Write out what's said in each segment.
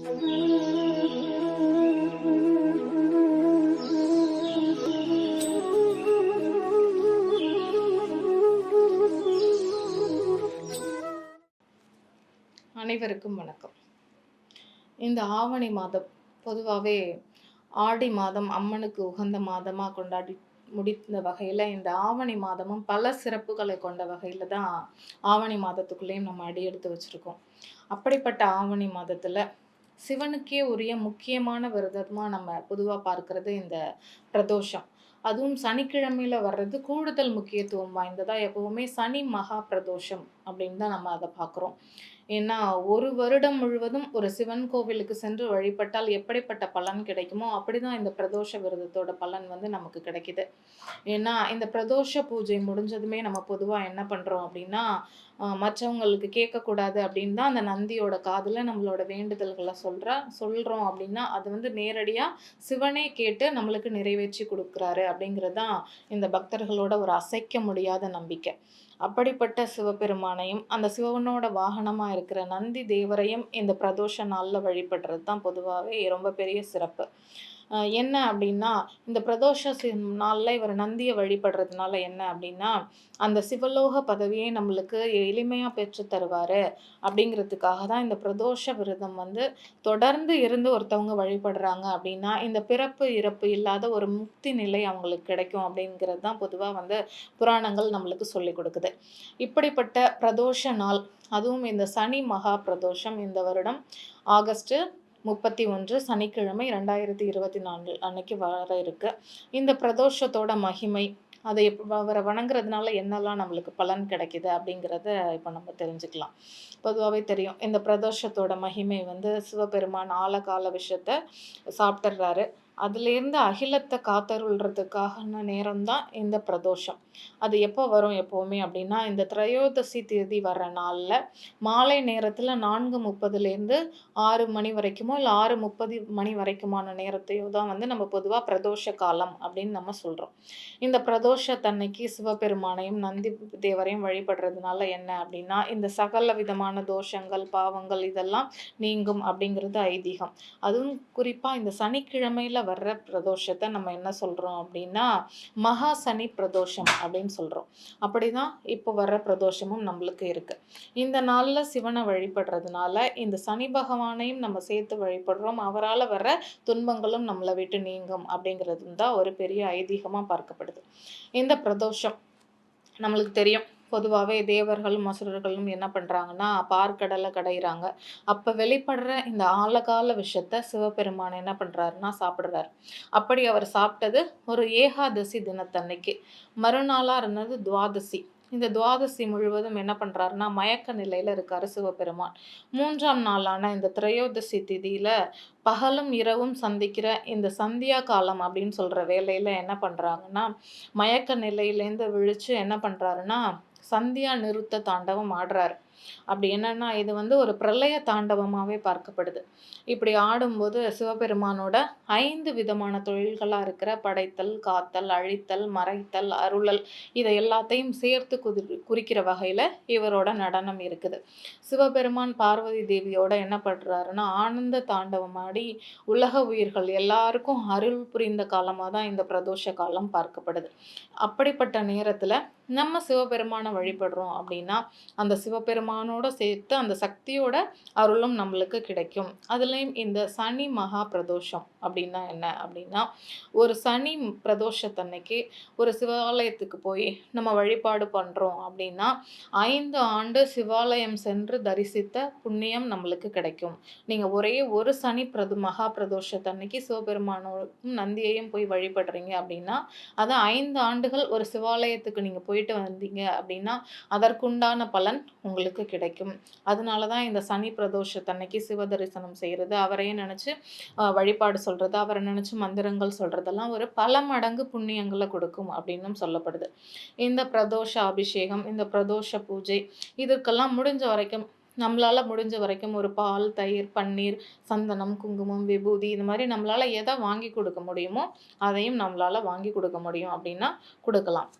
அனைவருக்கும் வணக்கம். இந்த ஆவணி மாதம் பொதுவாகவே ஆடி மாதம் அம்மனுக்கு உகந்த மாதமாக கொண்டாடி முடிந்த வகையில் இந்த ஆவணி மாதமும் பல சிறப்புகளை கொண்ட வகையில் தான் ஆவணி மாதத்துக்குள்ளேயும் நம்ம அடி எடுத்து வச்சுருக்கோம். அப்படிப்பட்ட ஆவணி மாதத்தில் சிவனுக்கே உரிய முக்கியமான விரதமாக நம்ம பொதுவாக பார்க்கறது இந்த பிரதோஷம். அதுவும் சனிக்கிழமையில வர்றது கூடுதல் முக்கியத்துவம் வாய்ந்ததாக எப்பவுமே சனி மகா பிரதோஷம் அப்படின்னு தான் நம்ம அதை பார்க்குறோம். ஏன்னா ஒரு வருடம் முழுவதும் ஒரு சிவன் கோவிலுக்கு சென்று வழிபட்டால் எப்படிப்பட்ட பலன் கிடைக்குமோ அப்படிதான் இந்த பிரதோஷ விரதத்தோட பலன் வந்து நமக்கு கிடைக்குது. ஏன்னா இந்த பிரதோஷ பூஜை முடிஞ்சதுமே நம்ம பொதுவாக என்ன பண்ணுறோம் அப்படின்னா மற்றவங்களுக்கு கேட்கக்கூடாது அப்படின்னு தான் அந்த நந்தியோட காதில் நம்மளோட வேண்டுதல்களை சொல்கிற சொல்கிறோம் அப்படின்னா அது வந்து நேரடியாக சிவனே கேட்டு நம்மளுக்கு நிறைவேற்றி கொடுக்குறாரு அப்படிங்கிறது தான் இந்த பக்தர்களோட ஒரு அசைக்க முடியாத நம்பிக்கை. அப்படிப்பட்ட சிவபெருமானையும் அந்த சிவனோட வாகனமாக இருக்கிற நந்தி தேவரையும் இந்த பிரதோஷ நாளில் வழிபடுறது தான் பொதுவாகவே ரொம்ப பெரிய சிறப்பு. என்ன அப்படின்னா இந்த பிரதோஷ நாளில் இவர் நந்தியை வழிபடுறதுனால என்ன அப்படின்னா அந்த சிவலோக பதவியை நம்மளுக்கு எளிமையாக பெற்று தருவார் அப்படிங்கிறதுக்காக தான் இந்த பிரதோஷ விரதம் வந்து தொடர்ந்து இருந்து ஒருத்தவங்க வழிபடுறாங்க அப்படின்னா இந்த பிறப்பு இறப்பு இல்லாத ஒரு முக்தி நிலை அவங்களுக்கு கிடைக்கும் அப்படிங்கிறது தான் பொதுவாக வந்து புராணங்கள் நம்மளுக்கு சொல்லிக் கொடுக்குது. இப்படிப்பட்ட பிரதோஷ நாள் அதுவும் இந்த சனி மகா பிரதோஷம் இந்த வருடம் ஆகஸ்ட்டு முப்பத்தி ஒன்று சனிக்கிழமை ரெண்டாயிரத்தி இருபத்தி நான்கு அன்னைக்கு வர இருக்கு. இந்த பிரதோஷத்தோட மகிமை அதை அவரை வணங்குறதுனால என்னெல்லாம் நம்மளுக்கு பலன் கிடைக்குது அப்படிங்கிறத இப்போ நம்ம தெரிஞ்சுக்கலாம். பொதுவாகவே தெரியும் இந்த பிரதோஷத்தோட மகிமை வந்து சிவபெருமான் ஆழகால விஷயத்த சாப்பிட்றாரு அதுலேருந்து அகிலத்தை காத்தருள்றதுக்கான நேரம் தான் இந்த பிரதோஷம். அது எப்போ வரும் எப்போவுமே அப்படின்னா இந்த திரையோதசி தேதி வர நாளில் மாலை நேரத்தில் நான்கு முப்பதுலேருந்து ஆறு மணி வரைக்குமோ இல்லை ஆறு முப்பது மணி வரைக்குமான நேரத்தையோ தான் வந்து நம்ம பொதுவாக பிரதோஷ காலம் அப்படின்னு நம்ம சொல்கிறோம் இந்த பிரதோஷத்தன்னைக்கு சிவபெருமானையும் நந்தி தேவரையும் வழிபடுறதுனால என்ன அப்படின்னா இந்த சகல விதமான தோஷங்கள் பாவங்கள் இதெல்லாம் நீங்கும் அப்படிங்கிறது ஐதீகம். அதுவும் குறிப்பாக இந்த சனிக்கிழமையில் வர்ற பிரதோஷத்தை நம்ம என்ன சொல்கிறோம் அப்படின்னா மகா சனி பிரதோஷம் அப்படின்னு சொல்கிறோம் அப்படிதான் இப்போ வர்ற பிரதோஷமும் நம்மளுக்கு இருக்குது இந்த நாளில் சிவனை வழிபடுறதுனால இந்த சனி பகவானையும் நம்ம சேர்த்து வழிபடுறோம். அவரால் வர்ற துன்பங்களும் நம்மளை விட்டு நீங்கும் அப்படிங்கிறது தான் ஒரு பெரிய ஐதீகமாக பார்க்கப்படுது. இந்த பிரதோஷம் நம்மளுக்கு தெரியும். பொதுவாகவே தேவர்களும் அசுரர்களும் என்ன பண்ணுறாங்கன்னா பார்க்கடலை கடையிறாங்க. அப்போ வெளிப்படுற இந்த ஆழகால விஷயத்த சிவபெருமான் என்ன பண்ணுறாருன்னா சாப்பிட்றாரு. அப்படி அவர் சாப்பிட்டது ஒரு ஏகாதசி தினத்தன்னைக்கு மறுநாளாக இருந்தது துவாதசி. இந்த துவாதசி முழுவதும் என்ன பண்ணுறாருன்னா மயக்க நிலையில் இருக்கார் சிவபெருமான். மூன்றாம் நாளான இந்த திரையோதசி திதியில் பகலும் இரவும் சந்திக்கிற இந்த சந்தியா காலம் அப்படின்னு சொல்கிற வேலையில் என்ன பண்ணுறாங்கன்னா மயக்க நிலையிலேருந்து விழித்து என்ன பண்ணுறாருன்னா சந்தியா நிறுத்த தாண்டவம் ஆடுறாரு. அப்படி என்னன்னா இது வந்து ஒரு பிரளய தாண்டவமாகவே பார்க்கப்படுது. இப்படி ஆடும்போது சிவபெருமானோட ஐந்து விதமான தொழில்களாக இருக்கிற படைத்தல் காத்தல் அழித்தல் மறைத்தல் அருளல் இதை எல்லாத்தையும் சேர்த்து குதி குறிக்கிற வகையில் இவரோட நடனம் இருக்குது. சிவபெருமான் பார்வதி தேவியோட என்ன பண்ணுறாருன்னா ஆனந்த தாண்டவம் ஆடி உலக உயிர்கள் எல்லாருக்கும் அருள் புரிந்த காலமாக தான் இந்த பிரதோஷ காலம் பார்க்கப்படுது. அப்படிப்பட்ட நேரத்தில் நம்ம சிவபெருமானை வழிபடுறோம் அப்படின்னா அந்த சிவபெருமானோட சேர்த்து அந்த சக்தியோட அருளும் நம்மளுக்கு கிடைக்கும். அதுலேயும் இந்த சனி மகா பிரதோஷம் அப்படின்னா என்ன அப்படின்னா ஒரு சனி பிரதோஷத்தன்னைக்கு ஒரு சிவாலயத்துக்கு போய் நம்ம வழிபாடு பண்ணுறோம் அப்படின்னா ஐந்து ஆண்டு சிவாலயம் சென்று தரிசித்த புண்ணியம் நம்மளுக்கு கிடைக்கும். நீங்கள் ஒரே ஒரு சனி பிரது மகா பிரதோஷத்தன்னைக்கு சிவபெருமானோடும் நந்தியையும் போய் வழிபடுறீங்க அப்படின்னா அது ஐந்து ஆண்டுகள் ஒரு சிவாலயத்துக்கு நீங்கள் போய் போயிட்டு வந்தீங்க அப்படின்னா அதற்குண்டான பலன் உங்களுக்கு கிடைக்கும். அதனால தான் இந்த சனி பிரதோஷத்தன்னைக்கு சிவ தரிசனம் செய்கிறது அவரையே நினச்சி வழிபாடு சொல்கிறது அவரை நினச்சி மந்திரங்கள் சொல்கிறதெல்லாம் ஒரு பல மடங்கு புண்ணியங்களை கொடுக்கும் அப்படின்னும் சொல்லப்படுது. இந்த பிரதோஷ அபிஷேகம் இந்த பிரதோஷ பூஜை இதற்கெல்லாம் முடிஞ்ச வரைக்கும் நம்மளால முடிஞ்ச வரைக்கும் ஒரு பால் தயிர் பன்னீர் சந்தனம் குங்குமம் விபூதி இந்த மாதிரி நம்மளால எதை வாங்கி கொடுக்க முடியுமோ அதையும் நம்மளால வாங்கி கொடுக்க முடியும் அப்படின்னா கொடுக்கலாம்.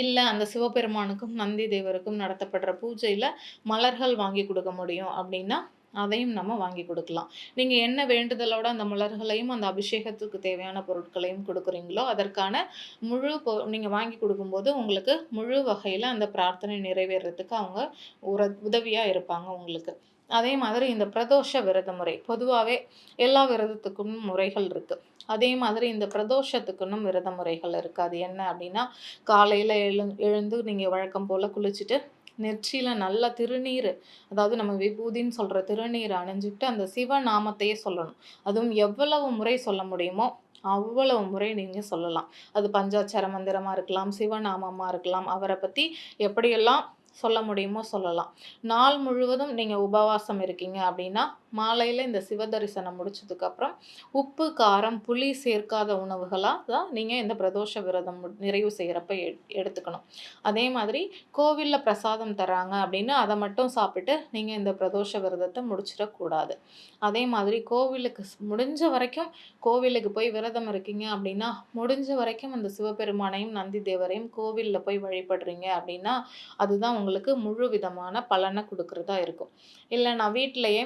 இல்லை அந்த சிவபெருமானுக்கும் நந்தி தேவருக்கும் நடத்தப்படுற பூஜையில் மலர்கள் வாங்கி கொடுக்க முடியும் அப்படின்னா அதையும் நம்ம வாங்கி கொடுக்கலாம். நீங்கள் என்ன வேண்டுதலோட அந்த மலர்களையும் அந்த அபிஷேகத்துக்கு தேவையான பொருட்களையும் கொடுக்குறீங்களோ அதற்கான முழு பொ நீங்கள் வாங்கி கொடுக்கும்போது உங்களுக்கு முழு வகையில் அந்த பிரார்த்தனை நிறைவேறதுக்கு அவங்க உர உதவியாக இருப்பாங்க உங்களுக்கு. அதே மாதிரி இந்த பிரதோஷ விரத முறை பொதுவாகவே எல்லா விரதத்துக்கும் முறைகள் இருக்குது அதே மாதிரி இந்த பிரதோஷத்துக்குன்னு விரத முறைகள் இருக்குது. அது என்ன அப்படின்னா காலையில் எழு எழுந்து நீங்கள் வழக்கம் போல் குளிச்சுட்டு நெற்றியில் நல்ல திருநீர் அதாவது நம்ம விபூதின்னு சொல்கிற திருநீர் அணிஞ்சுக்கிட்டு அந்த சிவநாமத்தையே சொல்லணும். அதுவும் எவ்வளவு முறை சொல்ல முடியுமோ அவ்வளவு முறை நீங்கள் சொல்லலாம். அது பஞ்சாட்சர மந்திரமாக இருக்கலாம் சிவநாமமாக இருக்கலாம் அவரை பற்றி எப்படியெல்லாம் சொல்ல முடியுமோ சொல்லலாம். நாள் முழுவதும் நீங்கள் உபவாசம் இருக்கீங்க அப்படின்னா மாலையில் இந்த சிவ தரிசனம் முடிச்சதுக்கப்புறம் உப்பு காரம் புளி சேர்க்காத உணவுகளாக தான் நீங்கள் இந்த பிரதோஷ விரதம் நிறைவு செய்கிறப்ப எடுத்துக்கணும். அதே மாதிரி கோவிலில் பிரசாதம் தராங்க அப்படின்னு அதை மட்டும் சாப்பிட்டு நீங்கள் இந்த பிரதோஷ விரதத்தை முடிச்சிடக்கூடாது. அதே மாதிரி கோவிலுக்கு முடிஞ்ச வரைக்கும் கோவிலுக்கு போய் விரதம் இருக்கீங்க அப்படின்னா முடிஞ்ச வரைக்கும் அந்த சிவபெருமானையும் நந்தி தேவரையும் கோவிலில் போய் வழிபடுறீங்க அப்படின்னா அதுதான் உங்களுக்கு முழு விதமான பலனை கொடுக்குறதா இருக்கும். இல்லை நான் வீட்டிலையே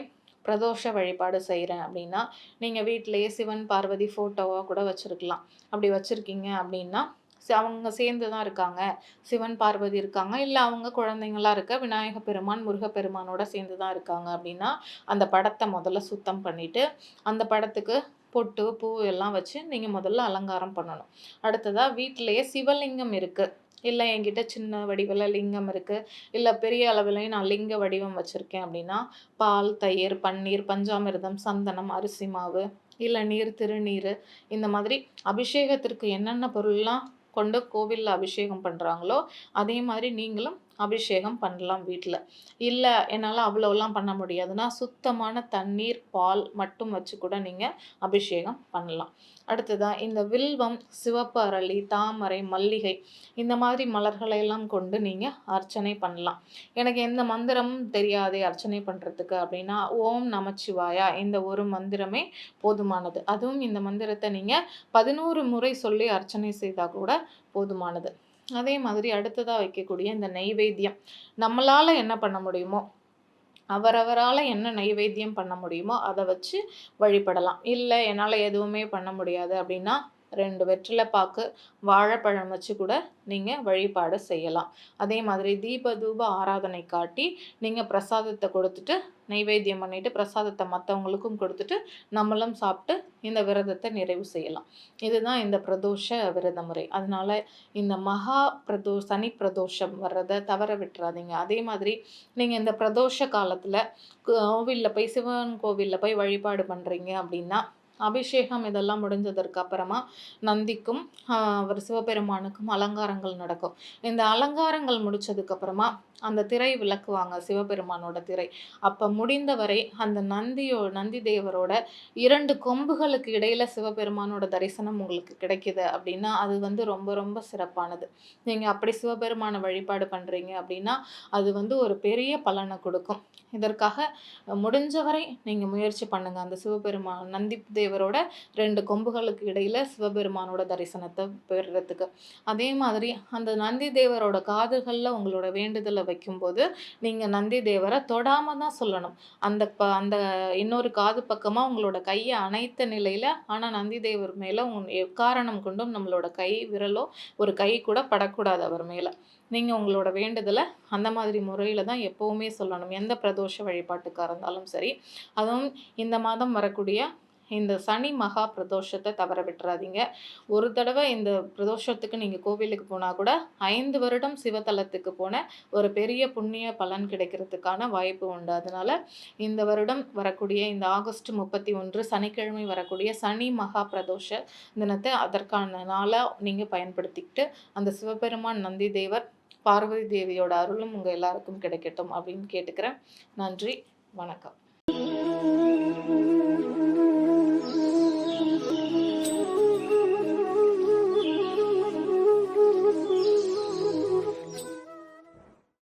பிரதோஷ வழிபாடு செய்கிறேன் அப்படின்னா நீங்கள் வீட்டிலையே சிவன் பார்வதி ஃபோட்டோவாக கூட வச்சுருக்கலாம். அப்படி வச்சுருக்கீங்க அப்படின்னா அவங்க சேர்ந்து தான் இருக்காங்க. சிவன் பார்வதி இருக்காங்க. இல்லை அவங்க குழந்தைங்களா இருக்க விநாயக பெருமான் முருகப்பெருமானோட சேர்ந்து தான் இருக்காங்க அப்படின்னா அந்த படத்தை முதல்ல சுத்தம் பண்ணிவிட்டு அந்த படத்துக்கு பொட்டு பூ எல்லாம் வச்சு நீங்கள் முதல்ல அலங்காரம் பண்ணணும். அடுத்ததாக வீட்டிலையே சிவலிங்கம் இருக்குது இல்லை என்கிட்ட சின்ன வடிவில் லிங்கம் இருக்குது இல்லை பெரிய அளவிலையும் நான் லிங்க வடிவம் வச்சுருக்கேன் அப்படின்னா பால் தயிர் பன்னீர் பஞ்சாமிர்தம் சந்தனம் அரிசி மாவு இளநீர் திருநீர் இந்த மாதிரி அபிஷேகத்திற்கு என்னென்ன பொருள்லாம் கொண்டு கோவிலில் அபிஷேகம் பண்ணுறாங்களோ அதே மாதிரி நீங்களும் அபிஷேகம் பண்ணலாம் வீட்டில் இல்லை என்னால் அவ்வளோலாம் பண்ண முடியாதுன்னா சுத்தமான தண்ணீர் பால் மட்டும் வச்சு கூட நீங்கள் அபிஷேகம் பண்ணலாம். அடுத்ததாக இந்த வில்வம் சிவப்பு அரளி தாமரை மல்லிகை இந்த மாதிரி மலர்களை எல்லாம் கொண்டு நீங்கள் அர்ச்சனை பண்ணலாம். எனக்கு எந்த மந்திரமும் தெரியாதே அர்ச்சனை பண்ணுறதுக்கு அப்படின்னா ஓம் நமச்சிவாயா இந்த ஒரு மந்திரமே போதுமானது. அதுவும் இந்த மந்திரத்தை நீங்கள் பதினோரு முறை சொல்லி அர்ச்சனை செய்தால் கூட போதுமானது. அதே மாதிரி அடுத்ததாக வைக்கக்கூடிய இந்த நெய்வேத்தியம் நம்மளால் என்ன பண்ண முடியுமோ அவரவரால் என்ன நைவேத்தியம் பண்ண முடியுமோ அதை வச்சு வழிபடலாம். இல்லை என்னால் எதுவுமே பண்ண முடியாது அப்படின்னா ரெண்டு வெற்றிலை பாக்கு வாழைப்பழம் வச்சு கூட நீங்கள் வழிபாடு செய்யலாம். அதே மாதிரி தீப தூப ஆராதனை காட்டி நீங்கள் பிரசாதத்தை கொடுத்துட்டு நைவேத்தியம் பண்ணிவிட்டு பிரசாதத்தை மற்றவங்களுக்கும் கொடுத்துட்டு நம்மளும் சாப்பிட்டு இந்த விரதத்தை நிறைவு செய்யலாம். இதுதான் இந்த பிரதோஷ விரத முறை. அதனால் இந்த மகா பிரதோ சனி பிரதோஷம் வர்றதை தவற விட்டுறாதீங்க. அதே மாதிரி நீங்கள் இந்த பிரதோஷ காலத்தில் கோவிலில் போய் சிவன் கோவிலில் போய் வழிபாடு பண்ணுறீங்க அப்படின்னா அபிஷேகம் இதெல்லாம் முடிஞ்சதற்கு அப்புறமா நந்திக்கும் அவர் சிவபெருமானுக்கும் அலங்காரங்கள் நடக்கும். இந்த அலங்காரங்கள் முடிச்சதுக்கப்புறமா அந்த திரை விளக்குவாங்க சிவபெருமானோட திரை. அப்போ முடிந்தவரை அந்த நந்தியோ நந்தி தேவரோட இரண்டு கொம்புகளுக்கு இடையில சிவபெருமானோட தரிசனம் உங்களுக்கு கிடைக்குது அப்படின்னா அது வந்து ரொம்ப ரொம்ப சிறப்பானது. நீங்கள் அப்படி சிவபெருமான வழிபாடு பண்ணுறீங்க அப்படின்னா அது வந்து ஒரு பெரிய பலனை கொடுக்கும். இதற்காக முடிஞ்சவரை நீங்கள் முயற்சி பண்ணுங்கள் அந்த சிவபெருமான் நந்தி தேவரோட ரெண்டு கொம்புகளுக்கு இடையில சிவபெருமானோட தரிசனத்தை பெறுறதுக்கு. அதே மாதிரி அந்த நந்தி தேவரோட காதுகளில் உங்களோட வேண்டுதலை வைக்கும்போது நீங்கள் நந்தி தேவரை தொடாமல் தான் சொல்லணும். அந்த ப அந்த இன்னொரு காது பக்கமாக உங்களோட கையை அணைத்த நிலையில் ஆனால் நந்தி தேவர் மேலே உன் எக்காரணம் கொண்டும் நம்மளோட கை விரலோ ஒரு கை கூட படக்கூடாது அவர் மேலே. நீங்கள் உங்களோட வேண்டுதலை அந்த மாதிரி முறையில் தான் எப்போவுமே சொல்லணும். எந்த பிரதோஷ வழிபாட்டுக்காக இருந்தாலும் சரி. அதுவும் இந்த மாதம் வரக்கூடிய இந்த சனி மகா பிரதோஷத்தை தவற விட்டுறாதீங்க. ஒரு தடவை இந்த பிரதோஷத்துக்கு நீங்கள் கோவிலுக்கு போனால் கூட ஐந்து வருடம் சிவத்தலத்துக்கு போன ஒரு பெரிய புண்ணிய பலன் கிடைக்கிறதுக்கான வாய்ப்பு உண்டு. அதனால் இந்த வருடம் வரக்கூடிய இந்த ஆகஸ்ட் முப்பத்தி ஒன்று சனிக்கிழமை வரக்கூடிய சனி மகா பிரதோஷ தினத்தை அதற்கான நாளாக நீங்கள் பயன்படுத்திக்கிட்டு அந்த சிவபெருமான் நந்தி தேவர் பார்வதி தேவியோட அருளும் உங்கள் எல்லாருக்கும் கிடைக்கட்டும் அப்படின்னு கேட்டுக்கிறேன். நன்றி வணக்கம்.